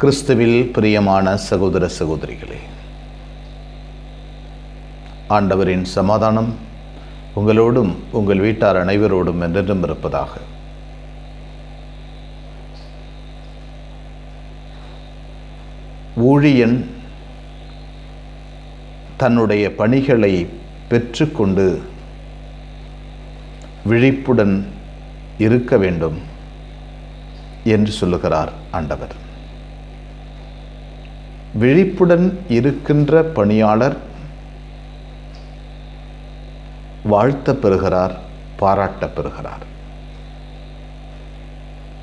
கிறிஸ்துவில் பிரியமான சகோதர சகோதரிகளே ஆண்டவரின் சமாதானம் உங்களோடும் உங்கள் வீட்டார் அனைவரோடும் என்றென்றும் இருப்பதாக. ஊழியன் தன்னுடைய பணிகளை பெற்றுக்கொண்டு விழிப்புடன் இருக்க வேண்டும் என்று சொல்லுகிறார் ஆண்டவர். விழிப்புடன் இருக்கின்ற பணியாளர் வாழ்த்த பெறுகிறார் பாராட்ட பெறுகிறார்.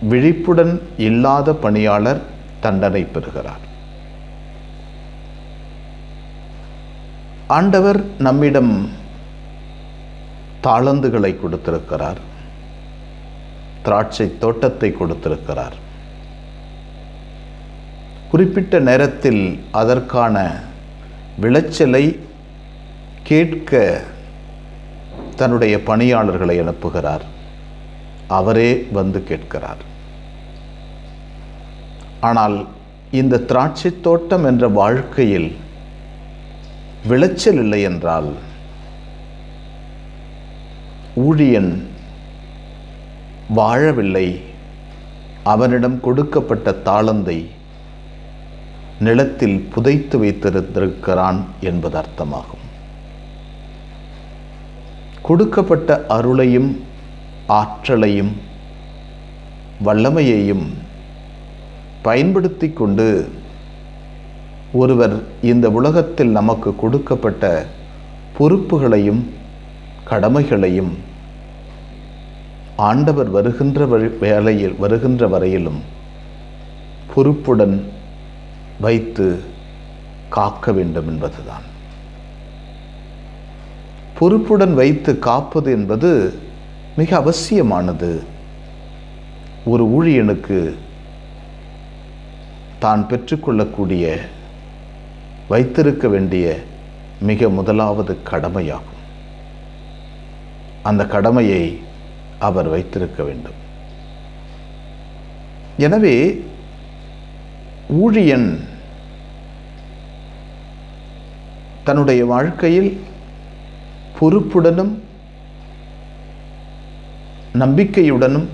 விழிப்புடன் இல்லாத பணியாளர் தண்டனை பெறுகிறார். ஆண்டவர் நம்மிடம் தாளந்துகளை கொடுத்திருக்கிறார் திராட்சை தோட்டத்தை கொடுத்திருக்கிறார். குறிப்பிட்ட நேரத்தில் அதற்கான விளைச்சலை கேட்க தன்னுடைய பணியாளர்களை அனுப்புகிறார். அவரே வந்து கேட்கிறார். ஆனால் இந்த திராட்சை தோட்டம் என்ற வாழ்க்கையில் விளைச்சல் இல்லை என்றால் ஊழியன் வாழவில்லை. அவனிடம் கொடுக்கப்பட்ட தாளந்தை நிலத்தில் புதைத்து வைத்திருந்திருக்கிறான் என்பது அர்த்தமாகும். கொடுக்கப்பட்ட அருளையும் ஆற்றலையும் வல்லமையையும் பயன்படுத்தி கொண்டு ஒருவர் இந்த உலகத்தில் நமக்கு கொடுக்கப்பட்ட பொறுப்புகளையும் கடமைகளையும் ஆண்டவர் வருகின்ற வேலையில் வருகின்ற வரையிலும் பொறுப்புடன் வைத்து காக்க வேண்டும் என்பதுதான். பொறுப்புடன் வைத்து காப்பது என்பது மிக அவசியமானது. ஒரு ஊழியனுக்கு தான் பெற்றுக்கொள்ளக்கூடிய வைத்திருக்க வேண்டிய மிக முதலாவது கடமையாகும். அந்த கடமையை அவர் வைத்திருக்க வேண்டும். எனவே ஊழியன் தன்னுடைய வாழ்க்கையில் பொறுப்புடனும் நம்பிக்கையுடனும்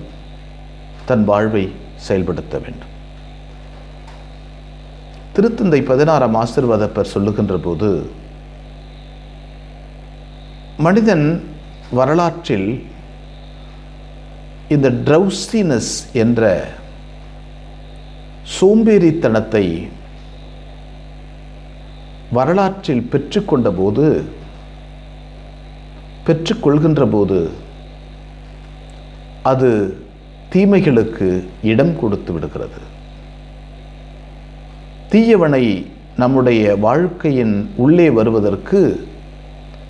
தன் வாழ்வை செயல்படுத்த வேண்டும். திருத்தந்தை பதினாறாம் ஆசிர்வாதப்பர் சொல்லுகின்ற போது மனிதன் வரலாற்றில் இந்த ட்ரௌசினஸ் என்ற சோம்பேறித்தனத்தை வரலாற்றில் பெற்றுக்கொண்ட போது பெற்றுக்கொள்கின்ற போது அது தீமைகளுக்கு இடம் கொடுத்து விடுகிறது. தீயவனை நம்முடைய வாழ்க்கையின் உள்ளே வருவதற்கு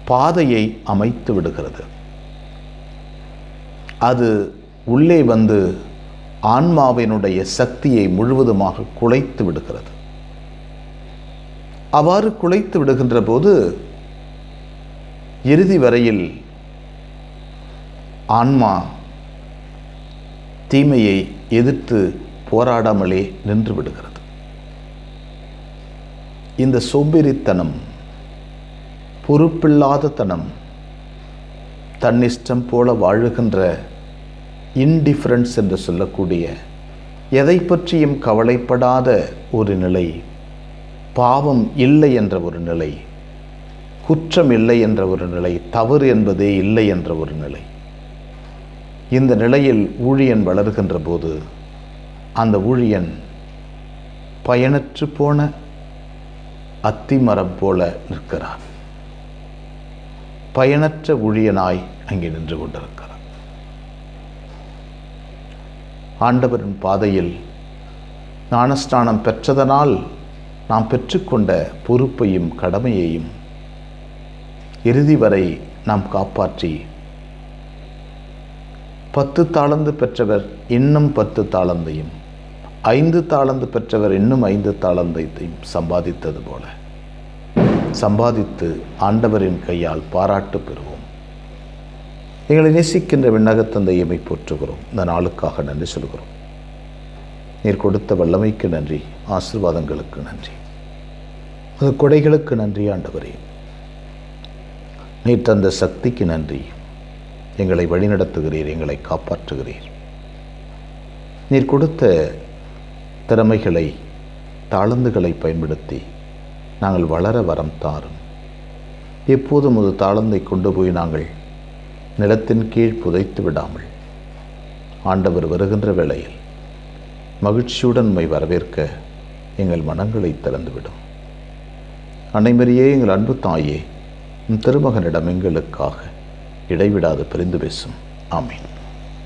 பாதையை அமைத்து விடுகிறது. அது உள்ளே வந்து ஆன்மாவினுடைய சக்தியை முழுவதுமாக குலைத்து விடுகிறது. அவ்வாறு குலைத்து விடுகின்ற போது இறுதி வரையில் ஆன்மா தீமையை எதிர்த்து போராடாமலே நின்று விடுகிறது. இந்த சோம்பேறித்தனம் பொறுப்பில்லாத தனம் தன்னிஷ்டம் போல வாழுகின்ற இன்டிஃபரன்ஸ் என்று சொல்லக்கூடிய எதை பற்றியும் கவலைப்படாத ஒரு நிலை பாவம் இல்லை என்ற ஒரு நிலை குற்றம் இல்லை என்ற ஒரு நிலை தவறு என்பதே இல்லை என்ற ஒரு நிலை. இந்த நிலையில் ஊழியன் வளர்கின்ற போது அந்த ஊழியன் பயனற்று போன அத்திமரம் போல நிற்கிறார் பயனற்ற ஊழியனாய் அங்கே நின்று கொண்டிருக்கிறார் ஆண்டவரின் பாதையில் ஞானஸ்நானம் பெற்றதனால் நாம் பெற்றுக்கொண்ட பொறுப்பையும் கடமையையும் இறுதி வரை நாம் காப்பாற்றி. பத்து தாளந்து பெற்றவர் இன்னும் பத்து தாளந்தையும் ஐந்து தாளந்து பெற்றவர் இன்னும் ஐந்து தாளந்தையும் சம்பாதித்தது போல. சம்பாதித்து ஆண்டவரின் கையால் பாராட்டு பெறுவோம். எங்களை நேசிக்கின்ற விண்ணகத்தந்தையமை போற்றுகிறோம். இந்த நாளுக்காக நன்றி சொல்கிறோம். நீர் கொடுத்த வல்லமைக்கு நன்றி ஆசீர்வாதங்களுக்கு நன்றி. அது கொடைகளுக்கு நன்றி ஆண்டவரே. நீர் தந்த சக்திக்கு நன்றி. எங்களை வழிநடத்துகிறீர் எங்களை காப்பாற்றுகிறீர். நீர் கொடுத்த திறமைகளை தாளந்துகளை பயன்படுத்தி நாங்கள் வளர வரம் தாரும். எப்போதும் ஒரு தாளந்தை கொண்டு போய் நாங்கள் நிலத்தின் கீழ் புதைத்து விடாமல். ஆண்டவர் வருகின்ற வேளையில் மகிழ்ச்சியுடன் மை வரவேற்க எங்கள் மனங்களை திறந்துவிடும். அனைமரியே எங்கள் அன்பு தாயே திருமகனிடம் எங்களுக்காக இடைவிடாது பிரிந்து பேசும். ஆமீன்.